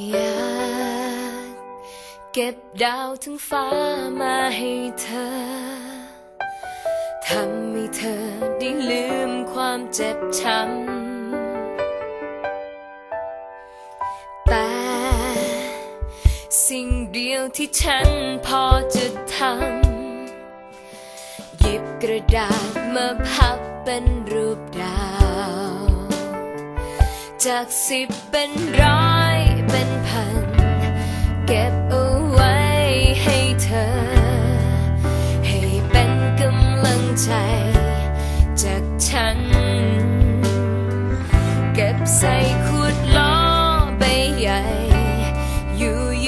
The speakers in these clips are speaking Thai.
อยากเก็บดาวทั้งฟ้ามาให้เธอ ทำให้เธอได้ลืมความเจ็บช้ำ แต่สิ่งเดียวที่ฉันพอจะทำ หยิบกระดาษมาพับเป็นรูปดาว จากสิบเป็นร้อย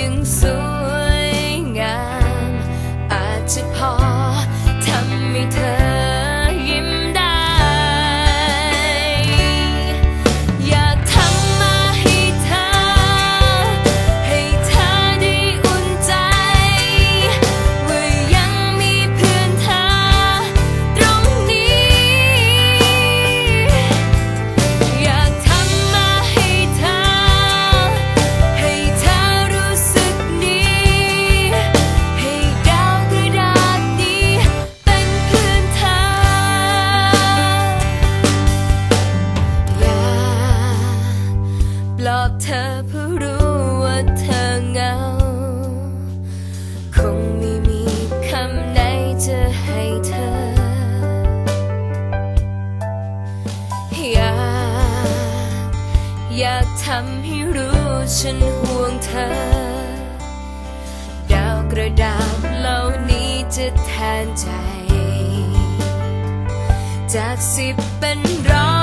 อยู่ อบเธอเพื่อรู้ว่าเธอเหงา คงไม่มีคำไหนจะให้เธอ อยาก อยากทำให้รู้ฉันห่วงเธอ ดาวกระดาษเหล่านี้จะแทนใจ จากสิบเป็นร้อย